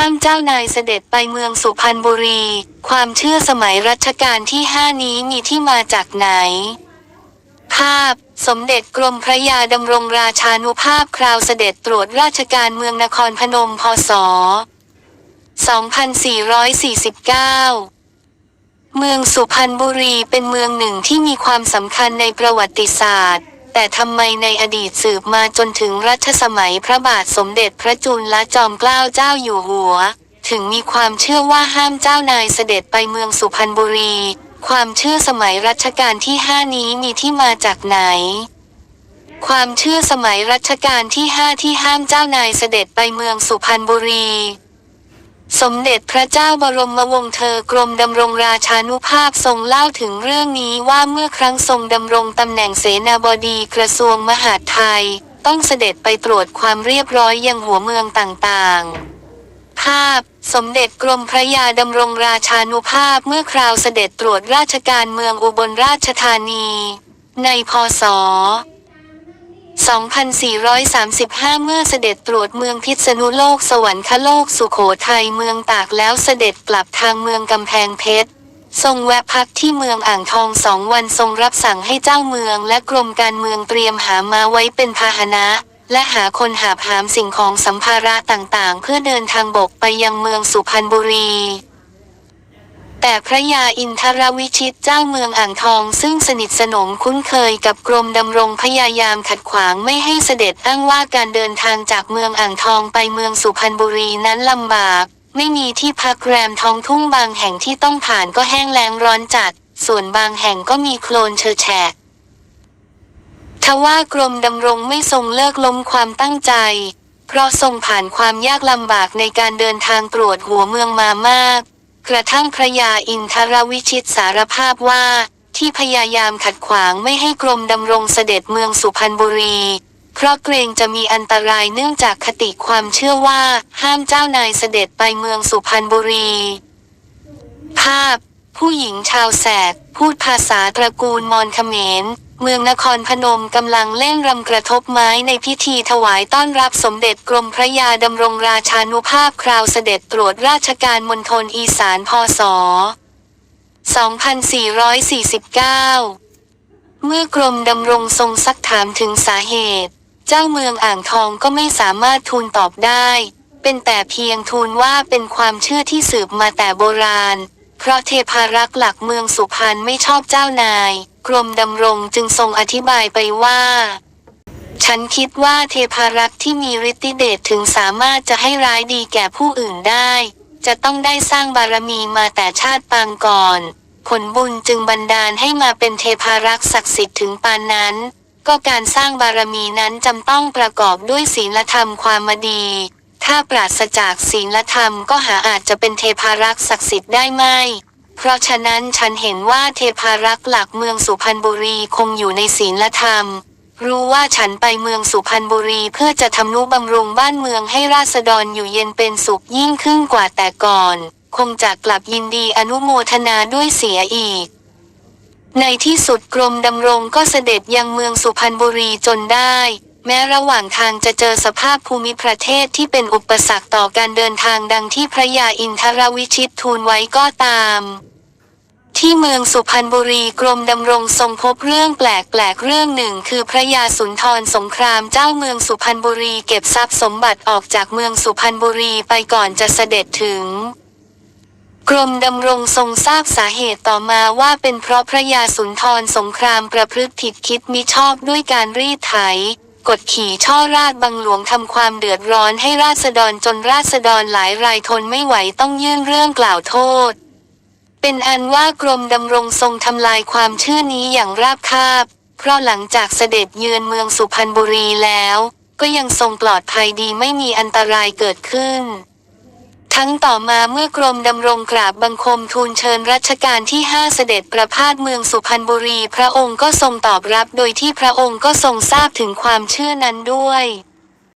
ห้ามเจ้านายเสด็จไปเมืองสุพรรณบุรี ความเชื่อสมัยรัชกาลที่ห้านี้มีที่มาจากไหน ภาพ สมเด็จกรมพระยาดำรงราชานุภาพคราวเสด็จตรวจราชการเมืองนครพนมพศ 2449เมืองสุพรรณบุรีเป็นเมืองหนึ่งที่มีความสำคัญในประวัติศาสตร์ แต่ทำไมในอดีตสืบมาจนถึงรัชสมัยพระบาทสมเด็จพระจุลจอมเกล้าเจ้าอยู่หัว ถึงมีความเชื่อว่าห้ามเจ้านายเสด็จไปเมืองสุพรรณบุรี ความเชื่อสมัยรัชกาลที่ห้านี้มีที่มาจากไหน ความเชื่อสมัยรัชกาลที่ห้าที่ห้ามเจ้านายเสด็จไปเมืองสุพรรณบุรี สมเด็จพระเจ้าบรมวงศ์เธอกรมดำรงราชานุภาพทรงเล่าถึงเรื่องนี้ว่าเมื่อครั้งทรงดำรงตำแหน่งเสนาบดีกระทรวงมหาดไทย ต้องเสด็จไปตรวจความเรียบร้อยยังหัวเมืองต่างๆ ภาพ สมเด็จกรมพระยาดำรงราชานุภาพเมื่อคราวเสด็จตรวจราชการเมืองอุบลราชธานี ในพศ 2435 เมื่อเสด็จตรวจเมืองพิษณุโลกสวรรคโลกสุโขทัยเมืองตากแล้วเสด็จกลับทางเมืองกำแพงเพชร ทรงแวะพักที่เมืองอ่างทองสองวันทรงรับสั่งให้เจ้าเมืองและกรมการเมืองเตรียมหามาไว้เป็นพาหนะและหาคนหาบหามสิ่งของสัมภาระต่างๆ เพื่อเดินทางบกไปยังเมืองสุพรรณบุรี แต่พระยาอินทรวิชิตเจ้าเมืองอ่างทองซึ่งสนิทสนมคุ้นเคยกับกรมดำรงพยายามขัดขวางไม่ให้เสด็จอ้างว่าการเดินทางจากเมืองอ่างทองไปเมืองสุพรรณบุรีนั้นลำบาก ไม่มีที่พักแรมทองทุ่งบางแห่งที่ต้องผ่านก็แห้งแล้งร้อนจัด ส่วนบางแห่งก็มีโคลนเชอแฉะทว่ากรมดำรงไม่ทรงเลิกล้มความตั้งใจ เพราะทรงผ่านความยากลำบากในการเดินทางตรวจหัวเมืองมามาก กระทั่งพระยาอินทรวิชิตสารภาพว่า ที่พยายามขัดขวางไม่ให้กรมดำรงเสด็จเมืองสุพรรณบุรี เพราะเกรงจะมีอันตรายเนื่องจากคติความเชื่อว่าห้ามเจ้านายเสด็จไปเมืองสุพรรณบุรี ภาพ ผู้หญิงชาวแสกพูดภาษาตระกูลมอญเขมร เมืองนครพนมกำลังเล่นรำกระทบไม้ในพิธีถวายต้อนรับสมเด็จกรมพระยาดำรงราชานุภาพคราวเสด็จตรวจราชการมณฑลอีสานพศ 2449 เมื่อกรมดำรงทรงซักถามถึงสาเหตุ เจ้าเมืองอ่างทองก็ไม่สามารถทูลตอบได้ เป็นแต่เพียงทูลว่าเป็นความเชื่อที่สืบมาแต่โบราณ เพราะเทพารักษ์หลักเมืองสุพรรณไม่ชอบเจ้านาย กรมดำรงจึงทรงอธิบายไปว่า ฉันคิดว่าเทพารักษ์ที่มีฤทธิเดชถึงสามารถจะให้ร้ายดีแก่ผู้อื่นได้ จะต้องได้สร้างบารมีมาแต่ชาติปางก่อน ผลบุญจึงบันดาลให้มาเป็นเทพารักษ์ศักดิ์สิทธิ์ถึงปานนั้น ก็การสร้างบารมีนั้นจำต้องประกอบด้วยศีลธรรมความมดี ถ้าปราศจากศีลธรรมก็หาอาจจะเป็นเทพารักษ์ศักดิ์สิทธิ์ได้ไม่เพราะฉะนั้นฉันเห็นว่าเทพารักษ์หลักเมืองสุพรรณบุรีคงอยู่ในศีลธรรม รู้ว่าฉันไปเมืองสุพรรณบุรีเพื่อจะทำนุบำรุงบ้านเมืองให้ราษฎรอยู่เย็นเป็นสุขยิ่งขึ้นกว่าแต่ก่อน คงจะกลับยินดีอนุโมทนาด้วยเสียอีก ในที่สุดกรมดำรงก็เสด็จยังเมืองสุพรรณบุรีจนได้ แม้ระหว่างทางจะเจอสภาพภูมิประเทศที่เป็นอุปสรรคต่อการเดินทางดังที่พระยาอินทรวิชิตทูลไว้ก็ตาม ที่เมืองสุพรรณบุรีกรมดำรงทรงพบเรื่องแปลกๆเรื่องหนึ่ง คือพระยาสุนทรสงครามเจ้าเมืองสุพรรณบุรีเก็บทรัพย์สมบัติออกจากเมืองสุพรรณบุรีไปก่อนจะเสด็จถึงกรมดำรงทรงทราบสาเหตุต่อมาว่าเป็นเพราะพระยาสุนทรสงครามประพฤติผิดคิดมิชอบด้วยการรีดไถ กดขี่ช่อราชบังหลวงทำความเดือดร้อนให้ราษฎรจนราษฎรหลายรายทนไม่ไหวต้องยื่นเรื่องกล่าวโทษ เป็นอันว่ากรมดำรงทรงทำลายความเชื่อนี้อย่างราบคาบ เพราะหลังจากเสด็จเยือนเมืองสุพรรณบุรีแล้ว ก็ยังทรงปลอดภัยดีไม่มีอันตรายเกิดขึ้น ทั้งต่อมาเมื่อกรมดำรงกราบบังคมทูลเชิญรัชกาลที่ห้าเสด็จประพาสเมืองสุพรรณบุรี พระองค์ก็ทรงตอบรับโดยที่พระองค์ก็ทรงทราบถึงความเชื่อนั้นด้วย